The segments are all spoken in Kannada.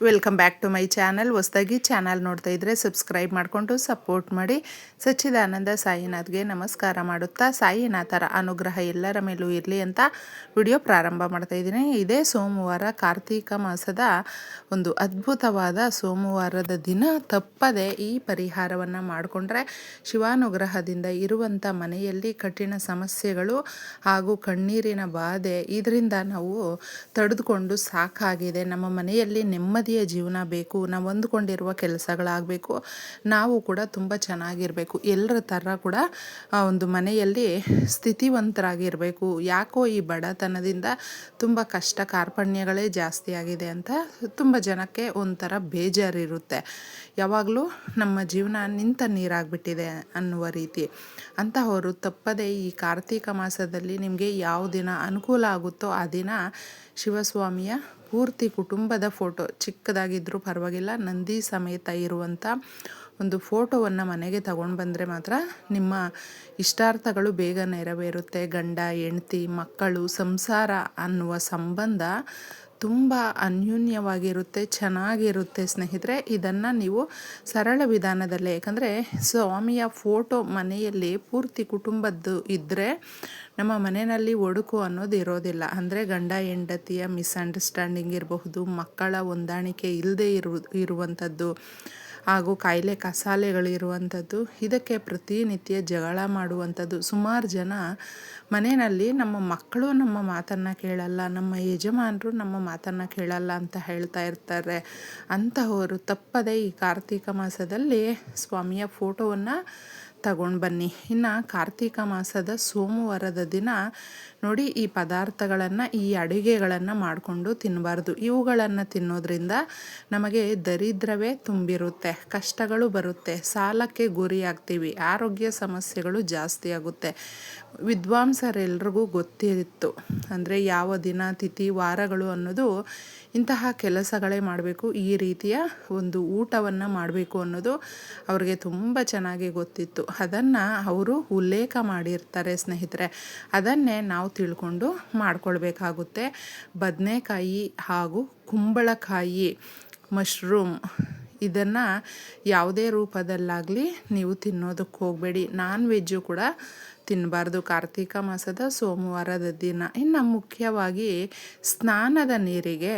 Welcome back to my channel ಹೊಸದಾಗಿ ಚಾನಲ್ ನೋಡ್ತಾ ಇದ್ದರೆ ಸಬ್ಸ್ಕ್ರೈಬ್ ಮಾಡಿಕೊಂಡು ಸಪೋರ್ಟ್ ಮಾಡಿ. ಸಚ್ಚಿದಾನಂದ ಸಾಯಿನಾಥ್ಗೆ ನಮಸ್ಕಾರ ಮಾಡುತ್ತಾ, ಸಾಯಿನಾಥರ ಅನುಗ್ರಹ ಎಲ್ಲರ ಮೇಲೂ ಇರಲಿ ಅಂತ ವಿಡಿಯೋ ಪ್ರಾರಂಭ ಮಾಡ್ತಾ ಇದ್ದೀನಿ. ಇದೇ ಸೋಮವಾರ ಕಾರ್ತೀಕ ಮಾಸದ ಒಂದು ಅದ್ಭುತವಾದ ಸೋಮವಾರದ ದಿನ. ತಪ್ಪದೆ ಈ ಪರಿಹಾರವನ್ನು ಮಾಡಿಕೊಂಡ್ರೆ ಶಿವಾನುಗ್ರಹದಿಂದ ಇರುವಂಥ ಮನೆಯಲ್ಲಿ ಕಠಿಣ ಸಮಸ್ಯೆಗಳು ಹಾಗೂ ಕಣ್ಣೀರಿನ ಬಾಧೆ ಇದರಿಂದ ನಾವು ತಡೆದುಕೊಂಡು ಸಾಕಾಗಿದೆ. ನಮ್ಮ ಮನೆಯಲ್ಲಿ ನೆಮ್ಮದಿ ಜೀವನ ಬೇಕು, ನಾವು ಹೊಂದ್ಕೊಂಡಿರುವ ಕೆಲಸಗಳಾಗಬೇಕು, ನಾವು ಕೂಡ ತುಂಬ ಚೆನ್ನಾಗಿರಬೇಕು. ಎಲ್ಲರ ಥರ ಕೂಡ ಒಂದು ಮನೆಯಲ್ಲಿ ಸ್ಥಿತಿವಂತರಾಗಿರಬೇಕು. ಯಾಕೋ ಈ ಬಡತನದಿಂದ ತುಂಬ ಕಷ್ಟ ಕಾರ್ಪಣ್ಯಗಳೇ ಜಾಸ್ತಿ ಆಗಿದೆ ಅಂತ ತುಂಬ ಜನಕ್ಕೆ ಒಂಥರ ಬೇಜಾರಿರುತ್ತೆ. ಯಾವಾಗಲೂ ನಮ್ಮ ಜೀವನ ನಿಂತ ನೀರಾಗ್ಬಿಟ್ಟಿದೆ ಅನ್ನುವ ರೀತಿ. ಅಂತಹವರು ತಪ್ಪದೇ ಈ ಕಾರ್ತೀಕ ಮಾಸದಲ್ಲಿ ನಿಮಗೆ ಯಾವ ದಿನ ಅನುಕೂಲ ಆಗುತ್ತೋ ಆ ದಿನ ಶಿವಸ್ವಾಮಿಯ ಪೂರ್ತಿ ಕುಟುಂಬದ ಫೋಟೋ. ಚಿಕ್ಕದಾಗಿದ್ದರೂ ಪರವಾಗಿಲ್ಲ, ನಂದಿ ಸಮೇತ ಇರುವಂಥ ಒಂದು ಫೋಟೋವನ್ನು ಮನೆಗೆ ತಗೊಂಡು ಬಂದರೆ ಮಾತ್ರ ನಿಮ್ಮ ಇಷ್ಟಾರ್ಥಗಳು ಬೇಗ ನೆರವೇರುತ್ತೆ. ಗಂಡ, ಹೆಂಡ್ತಿ, ಮಕ್ಕಳು, ಸಂಸಾರ ಅನ್ನುವ ಸಂಬಂಧ ತುಂಬ ಅನ್ಯೂನ್ಯವಾಗಿರುತ್ತೆ, ಚೆನ್ನಾಗಿರುತ್ತೆ ಸ್ನೇಹಿತರೆ. ಇದನ್ನು ನೀವು ಸರಳ ವಿಧಾನದಲ್ಲೇ, ಯಾಕಂದರೆ ಸ್ವಾಮಿಯ ಫೋಟೋ ಮನೆಯಲ್ಲಿ ಪೂರ್ತಿ ಕುಟುಂಬದ್ದು ಇದ್ದರೆ ನಮ್ಮ ಮನೆಯಲ್ಲಿ ಒಡುಕು ಅನ್ನೋದು ಇರೋದಿಲ್ಲ. ಅಂದರೆ ಗಂಡ, ಹೆಂಡತಿಯ ಮಿಸ್ಅಂಡರ್ಸ್ಟ್ಯಾಂಡಿಂಗ್ ಇರಬಹುದು, ಮಕ್ಕಳ ಹೊಂದಾಣಿಕೆ ಇಲ್ಲದೆ ಇರು ಇರುವಂಥದ್ದು ಹಾಗೂ ಕಾಯಿಲೆ ಕಸಾಲೆಗಳಿರುವಂಥದ್ದು, ಇದಕ್ಕೆ ಪ್ರತಿನಿತ್ಯ ಜಗಳ ಮಾಡುವಂಥದ್ದು. ಸುಮಾರು ಜನ ಮನೆಯಲ್ಲಿ ನಮ್ಮ ಮಕ್ಕಳು ನಮ್ಮ ಮಾತನ್ನು ಕೇಳಲ್ಲ, ನಮ್ಮ ಯಜಮಾನರು ನಮ್ಮ ಮಾತನ್ನು ಕೇಳಲ್ಲ ಅಂತ ಹೇಳ್ತಾ ಇರ್ತಾರೆ. ಅಂತಹವರು ತಪ್ಪದೇ ಈ ಕಾರ್ತೀಕ ಮಾಸದಲ್ಲಿ ಸ್ವಾಮಿಯ ಫೋಟೋವನ್ನು ತಗೊಂಡು ಬನ್ನಿ. ಇನ್ನು ಕಾರ್ತಿಕ ಮಾಸದ ಸೋಮವಾರದ ದಿನ ನೋಡಿ ಈ ಪದಾರ್ಥಗಳನ್ನು, ಈ ಅಡುಗೆಗಳನ್ನು ಮಾಡಿಕೊಂಡು ತಿನ್ನಬಾರ್ದು ಇವುಗಳನ್ನು ತಿನ್ನೋದ್ರಿಂದ ನಮಗೆ ದರಿದ್ರವೇ ತುಂಬಿರುತ್ತೆ, ಕಷ್ಟಗಳು ಬರುತ್ತೆ, ಸಾಲಕ್ಕೆ ಗುರಿಯಾಗ್ತೀವಿ, ಆರೋಗ್ಯ ಸಮಸ್ಯೆಗಳು ಜಾಸ್ತಿ ಆಗುತ್ತೆ. ವಿದ್ವಾಂಸರೆಲ್ರಿಗೂ ಗೊತ್ತಿತ್ತು. ಅಂದರೆ ಯಾವ ದಿನ, ತಿಥಿ, ವಾರಗಳು ಅನ್ನೋದು ಇಂತಹ ಕೆಲಸಗಳೇ ಮಾಡಬೇಕು. ಈ ರೀತಿಯ ಒಂದು ಊಟವನ್ನು ಮಾಡಬೇಕು ಅನ್ನೋದು ಅವ್ರಿಗೆ ತುಂಬ ಚೆನ್ನಾಗಿ ಗೊತ್ತಿತ್ತು. ಅದನ್ನು ಅವರು ಉಲ್ಲೇಖ ಮಾಡಿರ್ತಾರೆ ಸ್ನೇಹಿತರೆ. ಅದನ್ನೇ ನಾವು ತಿಳ್ಕೊಂಡು ಮಾಡ್ಕೊಳ್ಬೇಕಾಗುತ್ತೆ. ಬದನೆಕಾಯಿ ಹಾಗೂ ಕುಂಬಳಕಾಯಿ, ಮಶ್ರೂಮ್ ಇದನ್ನು ಯಾವುದೇ ರೂಪದಲ್ಲಾಗಲಿ ನೀವು ತಿನ್ನೋದಕ್ಕೆ ಹೋಗಬೇಡಿ. ನಾನ್ ವೆಜ್ಜು ಕೂಡ ತಿನ್ನಬಾರ್ದು ಕಾರ್ತಿಕ ಮಾಸದ ಸೋಮವಾರದ ದಿನ. ಇನ್ನು ಮುಖ್ಯವಾಗಿ ಸ್ನಾನದ ನೀರಿಗೆ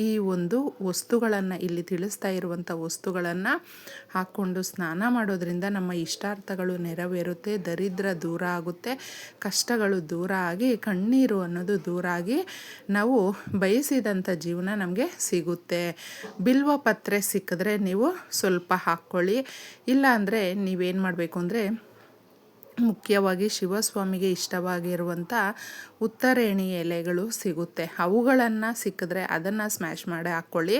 ಈ ಒಂದು ವಸ್ತುಗಳನ್ನು ಇಲ್ಲಿ ತಿಳಿಸ್ತಾ ಇರುವಂಥ ವಸ್ತುಗಳನ್ನು ಹಾಕ್ಕೊಂಡು ಸ್ನಾನ ಮಾಡೋದ್ರಿಂದ ನಮ್ಮ ಇಷ್ಟಾರ್ಥಗಳು ನೆರವೇರುತ್ತೆ, ದರಿದ್ರ ದೂರ ಆಗುತ್ತೆ, ಕಷ್ಟಗಳು ದೂರ ಆಗಿ, ಕಣ್ಣೀರು ಅನ್ನೋದು ದೂರ ಆಗಿ ನಾವು ಬಯಸಿದಂಥ ಜೀವನ ನಮಗೆ ಸಿಗುತ್ತೆ. ಬಿಲ್ವ ಪತ್ರೆ ಸಿಕ್ಕಿದ್ರೆ ನೀವು ಸ್ವಲ್ಪ ಹಾಕ್ಕೊಳ್ಳಿ. ಇಲ್ಲ ಅಂದರೆ ನೀವೇನು ಮಾಡಬೇಕು ಅಂದರೆ ಮುಖ್ಯವಾಗಿ ಶಿವಸ್ವಾಮಿಗೆ ಇಷ್ಟವಾಗಿರುವಂಥ ಉತ್ತರೇಣಿ ಎಲೆಗಳು ಸಿಗುತ್ತೆ. ಅವುಗಳನ್ನು ಸಿಕ್ಕಿದ್ರೆ ಅದನ್ನು ಸ್ಮ್ಯಾಶ್ ಮಾಡಿ ಹಾಕ್ಕೊಳ್ಳಿ.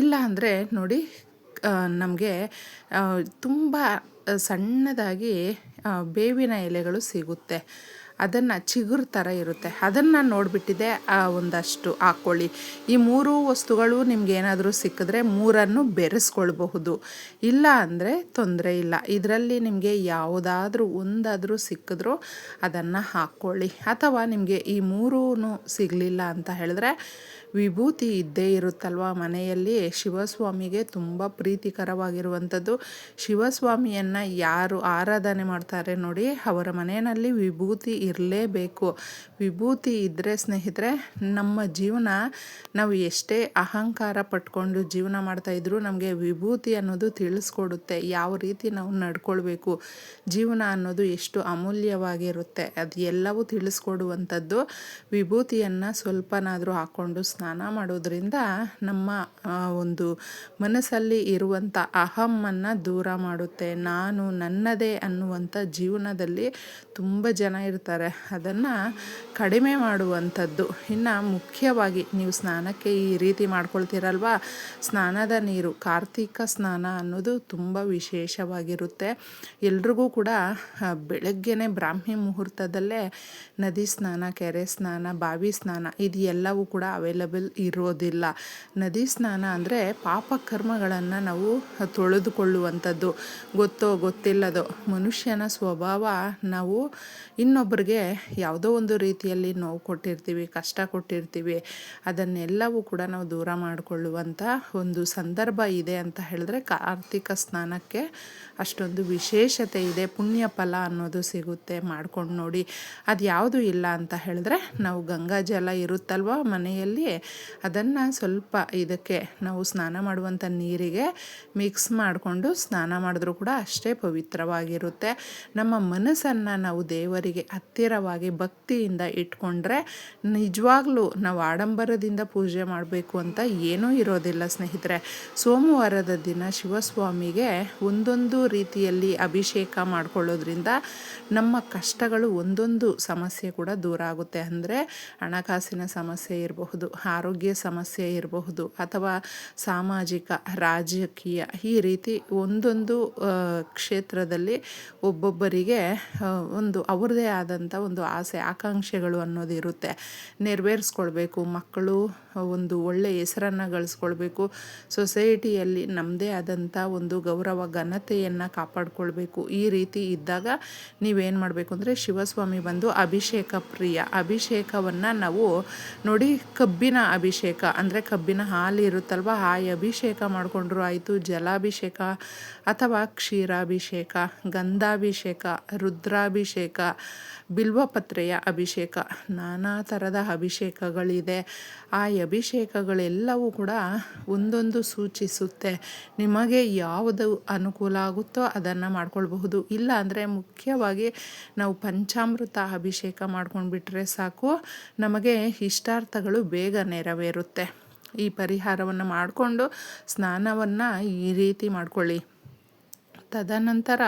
ಇಲ್ಲ ಅಂದರೆ ನೋಡಿ ನಮಗೆ ತುಂಬ ಸಣ್ಣದಾಗಿ ಬೇವಿನ ಎಲೆಗಳು ಸಿಗುತ್ತೆ. ಅದನ್ನು ಚಿಗುರು ಥರ ಇರುತ್ತೆ. ಅದನ್ನು ನೋಡಿಬಿಟ್ಟಿದೆ ಒಂದಷ್ಟು ಹಾಕ್ಕೊಳ್ಳಿ ಈ ಮೂರು ವಸ್ತುಗಳು ನಿಮ್ಗೆ ಏನಾದರೂ ಸಿಕ್ಕಿದ್ರೆ ಮೂರನ್ನು ಬೆರೆಸ್ಕೊಳ್ಬಹುದು. ಇಲ್ಲ ಅಂದರೆ ತೊಂದರೆ ಇಲ್ಲ. ಇದರಲ್ಲಿ ನಿಮಗೆ ಯಾವುದಾದ್ರೂ ಒಂದಾದರೂ ಸಿಕ್ಕಿದ್ರೂ ಅದನ್ನು ಹಾಕ್ಕೊಳ್ಳಿ ಅಥವಾ ನಿಮಗೆ ಈ ಮೂರೂ ಸಿಗಲಿಲ್ಲ ಅಂತ ಹೇಳಿದ್ರೆ ವಿಭೂತಿ ಇದ್ದೇ ಇರುತ್ತಲ್ವ ಮನೆಯಲ್ಲಿ? ಶಿವಸ್ವಾಮಿಗೆ ತುಂಬ ಪ್ರೀತಿಕರವಾಗಿರುವಂಥದ್ದು. ಶಿವಸ್ವಾಮಿಯನ್ನು ಯಾರು ಆರಾಧನೆ ಮಾಡ್ತಾರೆ ನೋಡಿ, ಅವರ ಮನೆಯಲ್ಲಿ ವಿಭೂತಿ ಇರಲೇಬೇಕು. ವಿಭೂತಿ ಇದ್ದರೆ ಸ್ನೇಹಿತರೆ, ನಮ್ಮ ಜೀವನ ನಾವು ಎಷ್ಟೇ ಅಹಂಕಾರ ಪಟ್ಕೊಂಡು ಜೀವನ ಮಾಡ್ತಾಯಿದ್ರು ನಮಗೆ ವಿಭೂತಿ ಅನ್ನೋದು ತಿಳಿಸ್ಕೊಡುತ್ತೆ. ಯಾವ ರೀತಿ ನಾವು ನಡ್ಕೊಳ್ಬೇಕು, ಜೀವನ ಅನ್ನೋದು ಎಷ್ಟು ಅಮೂಲ್ಯವಾಗಿರುತ್ತೆ, ಅದು ಎಲ್ಲವೂ ತಿಳಿಸ್ಕೊಡುವಂಥದ್ದು. ವಿಭೂತಿಯನ್ನು ಸ್ವಲ್ಪನಾದರೂ ಹಾಕ್ಕೊಂಡು ಸ್ನಾನ ಮಾಡೋದ್ರಿಂದ ನಮ್ಮ ಒಂದು ಮನಸ್ಸಲ್ಲಿ ಇರುವಂಥ ಅಹಮ್ಮನ್ನು ದೂರ ಮಾಡುತ್ತೆ. ನಾನು ನನ್ನದೇ ಅನ್ನುವಂಥ ಜೀವನದಲ್ಲಿ ತುಂಬ ಜನ ಇರ್ತಾರೆ. ಅದನ್ನು ಕಡಿಮೆ ಮಾಡುವಂಥದ್ದು. ಇನ್ನು ಮುಖ್ಯವಾಗಿ ನೀವು ಸ್ನಾನಕ್ಕೆ ಈ ರೀತಿ ಮಾಡ್ಕೊಳ್ತೀರಲ್ವ? ಸ್ನಾನದ ನೀರು, ಕಾರ್ತಿಕ ಸ್ನಾನ ಅನ್ನೋದು ತುಂಬ ವಿಶೇಷವಾಗಿರುತ್ತೆ. ಎಲ್ರಿಗೂ ಕೂಡ ಬೆಳಗ್ಗೆನೇ ಬ್ರಾಹ್ಮಿ ಮುಹೂರ್ತದಲ್ಲೇ ನದಿ ಸ್ನಾನ, ಕೆರೆ ಸ್ನಾನ, ಬಾವಿ ಸ್ನಾನ, ಇದು ಎಲ್ಲವೂ ಕೂಡ ಅವೈಲಬಲ್ ಇರೋದಿಲ್ಲ. ನದಿ ಸ್ನಾನ ಅಂದರೆ ಪಾಪಕರ್ಮಗಳನ್ನು ನಾವು ತೊಳೆದುಕೊಳ್ಳುವಂಥದ್ದು. ಗೊತ್ತೋ ಗೊತ್ತಿಲ್ಲದೋ ಮನುಷ್ಯನ ಸ್ವಭಾವ ನಾವು ಇನ್ನೊಬ್ಬರಿಗೆ ಯಾವುದೋ ಒಂದು ರೀತಿಯಲ್ಲಿ ನೋವು ಕೊಟ್ಟಿರ್ತೀವಿ, ಕಷ್ಟ ಕೊಟ್ಟಿರ್ತೀವಿ. ಅದನ್ನೆಲ್ಲವೂ ಕೂಡ ನಾವು ದೂರ ಮಾಡಿಕೊಳ್ಳುವಂಥ ಒಂದು ಸಂದರ್ಭ ಇದೆ ಅಂತ ಹೇಳಿದ್ರೆ ಕಾರ್ತಿಕ ಸ್ನಾನಕ್ಕೆ ಅಷ್ಟೊಂದು ವಿಶೇಷತೆ ಇದೆ. ಪುಣ್ಯ ಫಲ ಅನ್ನೋದು ಸಿಗುತ್ತೆ ಮಾಡ್ಕೊಂಡು ನೋಡಿ. ಅದು ಯಾವುದು ಇಲ್ಲ ಅಂತ ಹೇಳಿದ್ರೆ ನಾವು ಗಂಗಾ ಜಲ ಇರುತ್ತಲ್ವ ಮನೆಯಲ್ಲಿ? ಅದನ್ನು ಸ್ವಲ್ಪ ಇದಕ್ಕೆ ನಾವು ಸ್ನಾನ ಮಾಡುವಂಥ ನೀರಿಗೆ ಮಿಕ್ಸ್ ಮಾಡಿಕೊಂಡು ಸ್ನಾನ ಮಾಡಿದ್ರೂ ಕೂಡ ಅಷ್ಟೇ ಪವಿತ್ರವಾಗಿರುತ್ತೆ. ನಮ್ಮ ಮನಸ್ಸನ್ನು ನಾವು ದೇವರಿಗೆ ಹತ್ತಿರವಾಗಿ ಭಕ್ತಿಯಿಂದ ಇಟ್ಕೊಂಡ್ರೆ ನಿಜವಾಗ್ಲೂ ನಾವು ಆಡಂಬರದಿಂದ ಪೂಜೆ ಮಾಡಬೇಕು ಅಂತ ಏನೂ ಇರೋದಿಲ್ಲ ಸ್ನೇಹಿತರೆ. ಸೋಮವಾರದ ದಿನ ಶಿವಸ್ವಾಮಿಗೆ ಒಂದೊಂದು ರೀತಿಯಲ್ಲಿ ಅಭಿಷೇಕ ಮಾಡಿಕೊಳ್ಳೋದ್ರಿಂದ ನಮ್ಮ ಕಷ್ಟಗಳು ಒಂದೊಂದು ಸಮಸ್ಯೆ ಕೂಡ ದೂರ ಆಗುತ್ತೆ. ಅಂದರೆ ಹಣಕಾಸಿನ ಸಮಸ್ಯೆ ಇರಬಹುದು ಆರೋಗ್ಯ ಸಮಸ್ಯೆ ಇರಬಹುದು ಅಥವಾ ಸಾಮಾಜಿಕ, ರಾಜಕೀಯ ಈ ರೀತಿ ಒಂದೊಂದು ಕ್ಷೇತ್ರದಲ್ಲಿ ಒಬ್ಬೊಬ್ಬರಿಗೆ ಒಂದು ಅವ್ರದ್ದೇ ಆದಂಥ ಒಂದು ಆಸೆ, ಆಕಾಂಕ್ಷೆಗಳು ಅನ್ನೋದು ಇರುತ್ತೆ. ನೆರವೇರಿಸ್ಕೊಳ್ಬೇಕು, ಮಕ್ಕಳು ಒಂದು ಒಳ್ಳೆ ಹೆಸರನ್ನು ಗಳಿಸ್ಕೊಳ್ಬೇಕು, ಸೊಸೈಟಿಯಲ್ಲಿ ನಮ್ಮದೇ ಆದಂಥ ಒಂದು ಗೌರವ, ಘನತೆಯನ್ನು ಕಾಪಾಡಿಕೊಳ್ಬೇಕು. ಈ ರೀತಿ ಇದ್ದಾಗ ನೀವೇನು ಮಾಡಬೇಕು ಅಂದರೆ ಶಿವಸ್ವಾಮಿ ಬಂದು ಅಭಿಷೇಕ ಪ್ರಿಯ, ಅಭಿಷೇಕವನ್ನು ನಾವು ನೋಡಿ ಕಬ್ಬಿನ ಅಭಿಷೇಕ, ಅಂದರೆ ಕಬ್ಬಿನ ಹಾಲು ಇರುತ್ತಲ್ವ, ಆ ಅಭಿಷೇಕ ಮಾಡಿಕೊಂಡ್ರು ಆಯಿತು. ಜಲಾಭಿಷೇಕ ಅಥವಾ ಕ್ಷೀರಾಭಿಷೇಕ, ಗಂಧಾಭಿಷೇಕ, ರುದ್ರಾಭಿಷೇಕ, ಬಿಲ್ವಪತ್ರೆಯ ಅಭಿಷೇಕ, ನಾನಾ ಥರದ ಅಭಿಷೇಕಗಳಿದೆ. ಆ ಅಭಿಷೇಕಗಳೆಲ್ಲವೂ ಕೂಡ ಒಂದೊಂದು ಸೂಚಿಸುತ್ತೆ. ನಿಮಗೆ ಯಾವುದು ಅನುಕೂಲ ಆಗುತ್ತೋ ಅದನ್ನು ಮಾಡ್ಕೊಳ್ಬಹುದು. ಇಲ್ಲ ಅಂದರೆ ಮುಖ್ಯವಾಗಿ ನಾವು ಪಂಚಾಮೃತ ಅಭಿಷೇಕ ಮಾಡ್ಕೊಂಡ್ಬಿಟ್ರೆ ಸಾಕು. ನಮಗೆ ಇಷ್ಟಾರ್ಥಗಳು ಬೇಗ ನೆರವೇರುತ್ತೆ. ಈ ಪರಿಹಾರವನ್ನು ಮಾಡಿಕೊಂಡು ಸ್ನಾನವನ್ನು ಈ ರೀತಿ ಮಾಡಿಕೊಳ್ಳಿ. ತದನಂತರ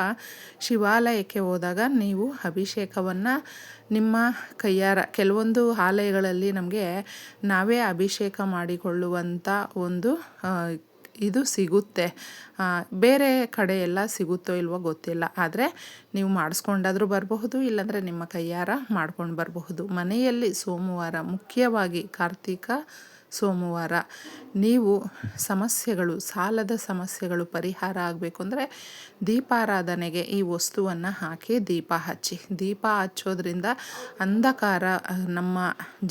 ಶಿವಾಲಯಕ್ಕೆ ಹೋದಾಗ ನೀವು ಅಭಿಷೇಕವನ್ನು ನಿಮ್ಮ ಕೈಯಾರ, ಕೆಲವೊಂದು ಆಲಯಗಳಲ್ಲಿ ನಮಗೆ ನಾವೇ ಅಭಿಷೇಕ ಮಾಡಿಕೊಳ್ಳುವಂಥ ಒಂದು ಇದು ಸಿಗುತ್ತೆ. ಬೇರೆ ಕಡೆ ಎಲ್ಲ ಸಿಗುತ್ತೋ ಇಲ್ವೋ ಗೊತ್ತಿಲ್ಲ. ಆದರೆ ನೀವು ಮಾಡಿಸ್ಕೊಂಡಾದರೂ ಬರಬಹುದು, ಇಲ್ಲಾಂದರೆ ನಿಮ್ಮ ಕೈಯಾರ ಮಾಡ್ಕೊಂಡು ಬರಬಹುದು. ಮನೆಯಲ್ಲಿ ಸೋಮವಾರ ಮುಖ್ಯವಾಗಿ ಕಾರ್ತಿಕ ಸೋಮವಾರ. ನೀವು ಸಮಸ್ಯೆಗಳು, ಸಾಲದ ಸಮಸ್ಯೆಗಳು ಪರಿಹಾರ ಆಗಬೇಕು ಅಂದರೆ ದೀಪಾರಾಧನೆಗೆ ಈ ವಸ್ತುವನ್ನು ಹಾಕಿ ದೀಪ ಹಚ್ಚಿ. ದೀಪ ಹಚ್ಚೋದ್ರಿಂದ ಅಂಧಕಾರ ನಮ್ಮ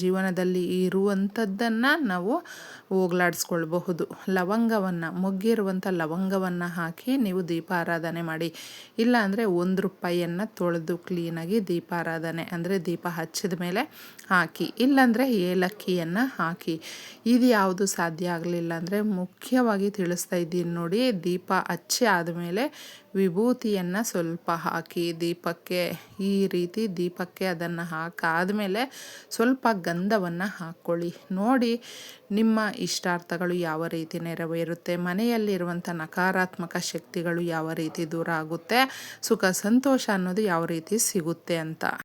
ಜೀವನದಲ್ಲಿ ಇರುವಂಥದ್ದನ್ನು ನಾವು ಹೋಗ್ಲಾಡಿಸ್ಕೊಳ್ಬಹುದು. ಲವಂಗವನ್ನು ಮೊಗ್ಗಿರುವಂಥ ಲವಂಗವನ್ನು ಹಾಕಿ ನೀವು ದೀಪಾರಾಧನೆ ಮಾಡಿ. ಇಲ್ಲ ಅಂದರೆ ಒಂದು ರೂಪಾಯಿಯನ್ನು ತೊಳೆದು ಕ್ಲೀನಾಗಿ ದೀಪಾರಾಧನೆ, ಅಂದರೆ ದೀಪ ಹಚ್ಚಿದ ಮೇಲೆ ಹಾಕಿ. ಇಲ್ಲಾಂದರೆ ಏಲಕ್ಕಿಯನ್ನು ಹಾಕಿ. ಇದು ಯಾವುದು ಸಾಧ್ಯ ಆಗಲಿಲ್ಲ ಅಂದರೆ ಮುಖ್ಯವಾಗಿ ತಿಳಿಸ್ತಾ ಇದ್ದೀನಿ ನೋಡಿ. ದೀಪ ಹಚ್ಚಿ ಆದಮೇಲೆ ವಿಭೂತಿಯನ್ನು ಸ್ವಲ್ಪ ಹಾಕಿ ದೀಪಕ್ಕೆ, ಈ ರೀತಿ ದೀಪಕ್ಕೆ ಅದನ್ನು ಹಾಕಾದಮೇಲೆ ಸ್ವಲ್ಪ ಗಂಧವನ್ನು ಹಾಕ್ಕೊಳ್ಳಿ ನೋಡಿ ನಿಮ್ಮ ಇಷ್ಟಾರ್ಥಗಳು ಯಾವ ರೀತಿ ನೆರವೇರುತ್ತೆ ಮನೆಯಲ್ಲಿರುವಂಥ ನಕಾರಾತ್ಮಕ ಶಕ್ತಿಗಳು ಯಾವ ರೀತಿ ದೂರ ಆಗುತ್ತೆ, ಸುಖ, ಸಂತೋಷ ಅನ್ನೋದು ಯಾವ ರೀತಿ ಸಿಗುತ್ತೆ ಅಂತ.